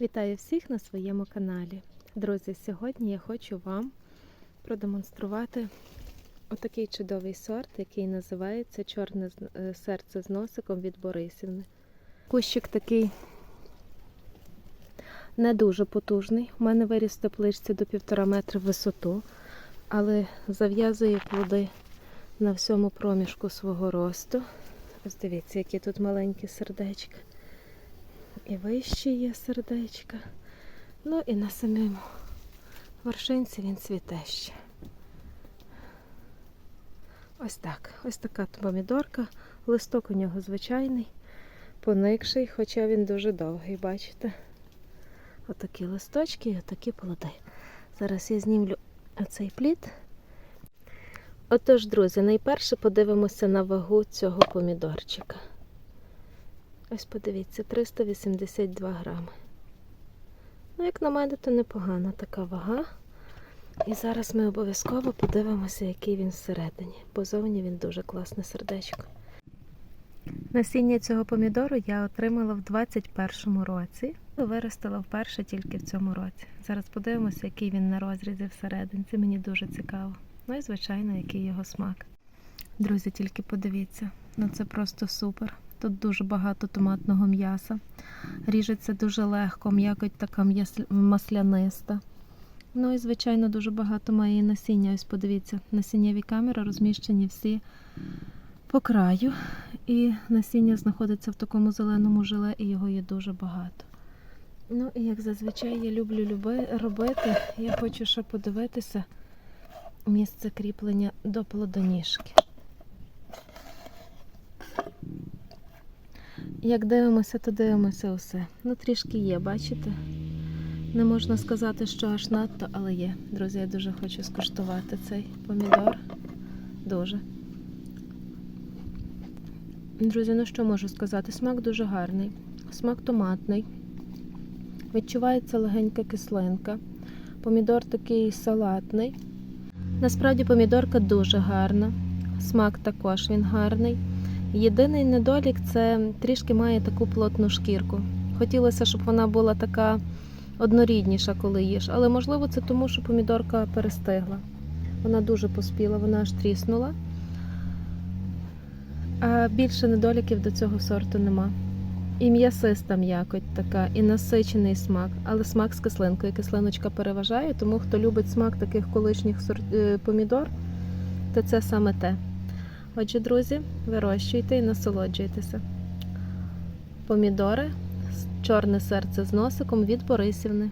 Вітаю всіх на своєму каналі. Друзі, сьогодні я хочу вам продемонструвати отакий чудовий сорт, який називається Чорне е, серце з носиком від Борисівни. Кущик такий не дуже потужний. У мене виріс в тепличці до півтора метра в висоту, але зав'язує плоди на всьому проміжку свого росту. Ось дивіться, які тут маленькі сердечка. І вище є сердечка. Ну і на самому вершинці він цвіте ще. Ось так. Ось така помідорка. Листок у нього звичайний, поникший, хоча він дуже довгий, бачите? Отакі листочки і отакі плоди. Зараз я знімлю оцей плід. Отож, друзі, найперше подивимося на вагу цього помідорчика. Ось подивіться, 382 грами. Ну, як на мене, то непогана така вага. І зараз ми обов'язково подивимося, який він всередині. Бо зовні він дуже класне сердечко. Насіння цього помідору я отримала в 21-му році. Виростила вперше тільки в цьому році. Зараз подивимося, який він на розрізі всередині. Це мені дуже цікаво. Ну і, звичайно, який його смак. Друзі, тільки подивіться. Ну це просто супер. Тут дуже багато томатного м'яса. Ріжеться дуже легко, м'якоть така масляниста. Ну і, звичайно, дуже багато має насіння. Ось подивіться, насіннєві камери розміщені всі по краю. І насіння знаходиться в такому зеленому желе, і його є дуже багато. Ну і як зазвичай я люблю люби, робити, я хочу ще подивитися місце кріплення до плодоніжки. Як дивимося, то дивимося усе. Ну, трішки є, бачите? Не можна сказати, що аж надто, але є. Друзі, я дуже хочу скуштувати цей помідор. Дуже. Друзі, ну що можу сказати? Смак дуже гарний. Смак томатний. Відчувається легенька кислинка. Помідор такий салатний. Насправді помідорка дуже гарна. Смак також він гарний. Єдиний недолік це трішки має таку плотну шкірку. Хотілося, щоб вона була така однорідніша, коли їш, але можливо це тому, що помідорка перестигла. Вона дуже поспіла, вона аж тріснула. А більше недоліків до цього сорту нема. І м'ясиста м'якоть така, і насичений смак, але смак з кислинкою. Кислиночка переважає, тому хто любить смак таких колишніх сорт... е, помідор, то це саме те. Отже, друзі, вирощуйте і насолоджуйтеся. Помідори, чорне серце з носиком від Борисівни.